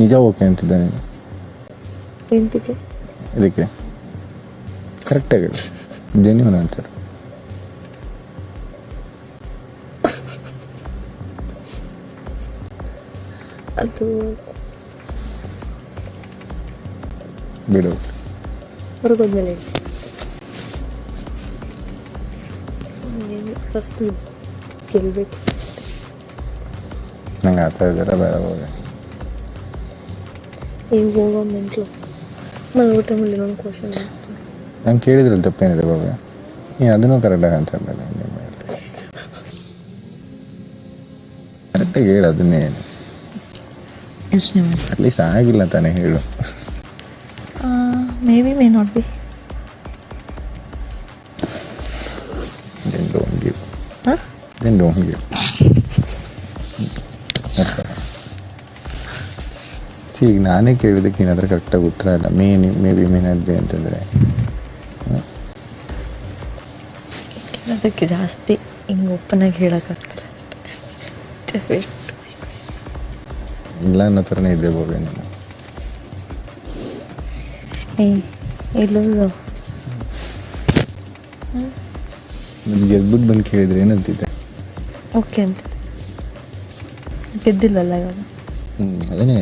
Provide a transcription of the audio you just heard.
ನಿಜ ಓಕೆ ಅಂತಿದ್ದಾನೆ ಎಂತಿಗೆ? ಇದಕ್ಕೆ? ಕರೆಕ್ಟಾಗಿ ಜೆನ್ಯೂನ್ ಆನ್ಸರ್ ಅದು ಬಿಡು. ಹೊರಗೋದ್ಮೇಲೆ ಫಸ್ಟ್ ಗೆಲ್ಬೇಕು. ನಂಗೆ ಆ ಥರ ಇದೆಲ್ಲ ಬೇಡ ಹೋಗ. ಈಗ ಹೋಗೋ ಮೆಂಟ್ಲು. ಮಲಗೋ ಟೈಮಲ್ಲಿ ಇನ್ನೊಂದು ಕ್ವಶನ್ ನಂಗೆ ಕೇಳಿದ್ರಲ್ಲಿ ತಪ್ಪೇನಿದೆ ಬಾಬಾ. ನೀನು ಅದನ್ನೂ ಕರೆಕ್ಟಾಗಿ ಆನ್ಸರ್ ಮಾಡಲ್ಲ ಕರೆಕ್ಟಾಗಿ ಹೇಳು ಅದನ್ನೇ. ಯೋಚನೆ ಮಾಡಿ. ಅಟ್ಲೀಸ್ಟ್ ಆಗಿಲ್ಲ ತಾನೇ ಹೇಳು. May be may not be then don't give ಹಾಂ ದೆನ್ ಡೋಂಟ್ ಗಿವ್ ಸಿ ಈಗ ನಾನೇ ಕೇಳಿದ್ದಕ್ಕೆ ನೀನು ಅದ್ರ ಕರೆಕ್ಟಾಗಿ ಉತ್ತರ ಇಲ್ಲ may may be may not be ಅಂತಂದರೆ. ಅದಕ್ಕೆ ಜಾಸ್ತಿ ಹಿಂಗೆ ಓಪನಾಗಿ ಹೇಳೋಕ್ಕಾಗ್ತಾರೆ ಇಲ್ಲ ಅನ್ನೋ ಥರನೇ ಇದೆ ಬಾಬೆ ನಾನು ನಿಮ್ಗೆ ಗೆದ್ಬಿಟ್ಟು ಬಂದು ಕೇಳಿದ್ರೆ ಏನಂತಿದ್ದೆ? ಓಕೆ ಅಂತ. ಗೆದ್ದಿಲ್ಲಲ್ಲ ಇವಾಗ. ಹ್ಞೂ ಅದನ್ನೇ.